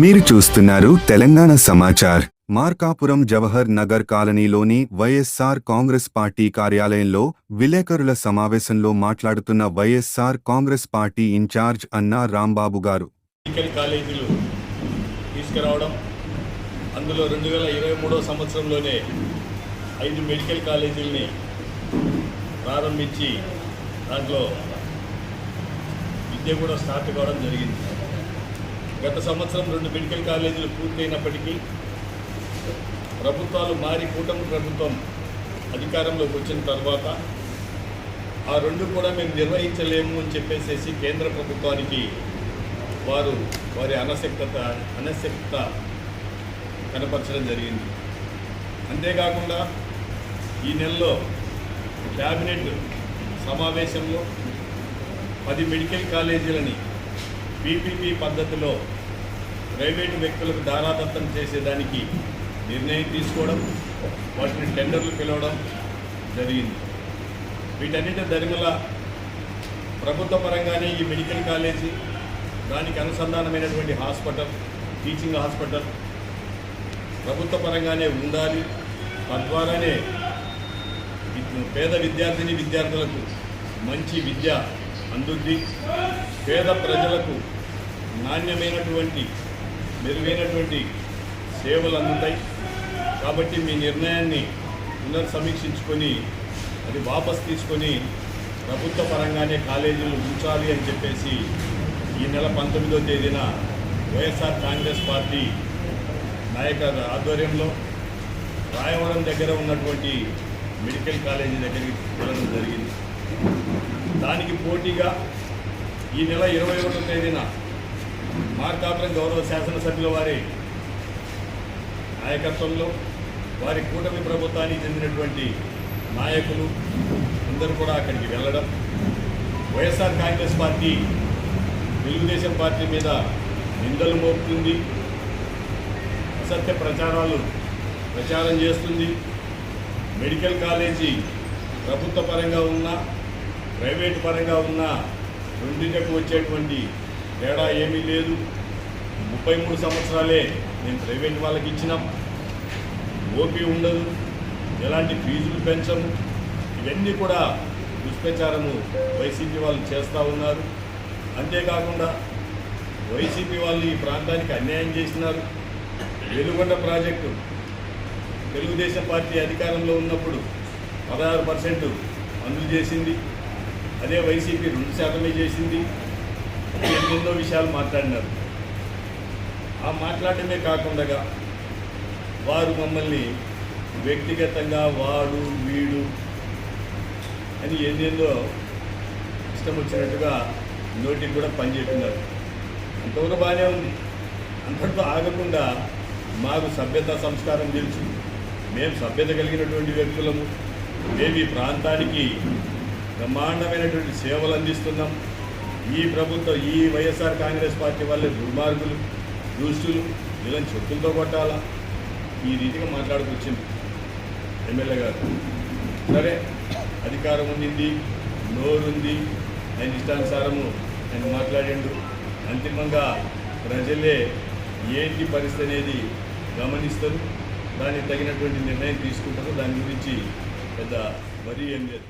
మీరు చూస్తున్నారు తెలంగాణ సమాచార్. మార్కాపురం జవహర్ నగర్ కాలనీలోని వైఎస్ఆర్ కాంగ్రెస్ పార్టీ కార్యాలయంలో విలేకరుల సమావేశంలో మాట్లాడుతున్న వైఎస్ఆర్ కాంగ్రెస్ పార్టీ ఇన్ఛార్జ్ అన్నా రాంబాబు గారు. మెడికల్ కాలేజీలు తీసుకురావడం అందులో రెండు వేల ఇరవై మూడో సంవత్సరంలోనే ఐదు మెడికల్ కాలేజీలని ప్రారంభించి దాంట్లో విద్య కూడా స్టార్ట్ కావడం జరిగింది. గత సంవత్సరం రెండు మెడికల్ కాలేజీలు పూర్తయినప్పటికీ ప్రభుత్వాలు మారి కూటమి ప్రభుత్వం అధికారంలోకి వచ్చిన తర్వాత ఆ రెండు కూడా మేము నిర్వహించలేము అని చెప్పేసేసి కేంద్ర ప్రభుత్వానికి వారు వారి అనశక్తత అనశక్త కనపరచడం జరిగింది. అంతేకాకుండా ఈ నెలలో క్యాబినెట్ సమావేశంలో పది మెడికల్ కాలేజీలని పీపీపీ పద్ధతిలో ప్రైవేటు వ్యక్తులకు దారాదత్తం చేసేదానికి నిర్ణయం తీసుకోవడం వాటిని టెండర్లు పిలవడం జరిగింది. వీటన్నిటి దరిమిల ప్రభుత్వ పరంగానే ఈ మెడికల్ కాలేజీ దానికి అనుసంధానమైనటువంటి హాస్పిటల్ టీచింగ్ హాస్పిటల్ ప్రభుత్వ పరంగానే ఉండాలి. తద్వారానే పేద విద్యార్థిని విద్యార్థులకు మంచి విద్య అందుద్ది పేద ప్రజలకు నాణ్యమైనటువంటి మెరుగైనటువంటి సేవలు అందుతాయి. కాబట్టి మీ నిర్ణయాన్ని పునర్సమీక్షించుకొని అది వాపస్ తీసుకొని ప్రభుత్వ పరంగానే కాలేజీలు ఉంచాలి అని చెప్పేసి ఈ నెల పంతొమ్మిదో తేదీన వైఎస్ఆర్ కాంగ్రెస్ పార్టీ నాయక ఆధ్వర్యంలో రాయవరం దగ్గర ఉన్నటువంటి మెడికల్ కాలేజీ దగ్గరికి వెళ్ళడం జరిగింది. దానికి పోటీగా ఈ నెల ఇరవై ఒకటో తేదీన మార్కాపురం గౌరవ శాసనసభ్యుల వారి నాయకత్వంలో వారి కూటమి ప్రభుత్వానికి చెందినటువంటి నాయకులు అందరూ కూడా అక్కడికి వెళ్ళడం YSR Congress party Telugu Desam party మీద నిందలు మోపుతుంది అసత్య ప్రచారాలు ప్రచారం చేస్తుంది మెడికల్ కాలేజీ ప్రభుత్వ పరంగా ఉన్న ప్రైవేటు పరంగా ఉన్న రెండింటికి వచ్చేటువంటి తేడా ఏమీ లేదు. ముప్పై మూడు సంవత్సరాలే మేము ప్రైవేట్ వాళ్ళకి ఇచ్చినాం. ఓపీ ఉండదు. ఎలాంటి ఫీజులు పెంచము. ఇవన్నీ కూడా దుష్ప్రచారము వైసీపీ వాళ్ళు చేస్తూ ఉన్నారు. అంతేకాకుండా వైసీపీ వాళ్ళు ఈ ప్రాంతానికి అన్యాయం చేసినారు. వెలుగొండ ప్రాజెక్టు తెలుగుదేశం పార్టీ అధికారంలో ఉన్నప్పుడు పదహారు పర్సెంట్ అందులు చేసింది. అదే వైసీపీ రెండు శాతమే చేసింది. ఎన్నెన్నో విషయాలు మాట్లాడినారు. ఆ మాట్లాడమే కాకుండా వారు మమ్మల్ని వ్యక్తిగతంగా వాడు వీడు అని ఎన్నెన్నో ఇష్టం వచ్చినట్టుగా నోటికి కూడా పనిచేస్తున్నారు అంతవరకు బాగానే ఉంది. అంతటితో ఆగకుండా మాకు సభ్యత సంస్కారం తెలుసు. మేము సభ్యత కలిగినటువంటి వ్యక్తులము. మేము ఈ ప్రాంతానికి బ్రహ్మాండమైనటువంటి సేవలు అందిస్తున్నాం. ఈ ప్రభుత్వం ఈ వైఎస్ఆర్ కాంగ్రెస్ పార్టీ వాళ్ళే దుర్మార్గులు దుష్టులు వీళ్ళని చెప్పులతో కొట్టాలా? ఈ రీతిగా మాట్లాడుకొచ్చింది ఎమ్మెల్యే గారు. సరే అధికారం ఉండింది నోరుంది ఆయన ఇష్టానుసారము ఆయన మాట్లాడిండు. అంతిమంగా ప్రజలే ఏంటి పరిస్థితి అనేది గమనిస్తారు. దానికి తగినటువంటి నిర్ణయం తీసుకుంటారు. దాని గురించి పెద్ద వరి ఏం లేదు.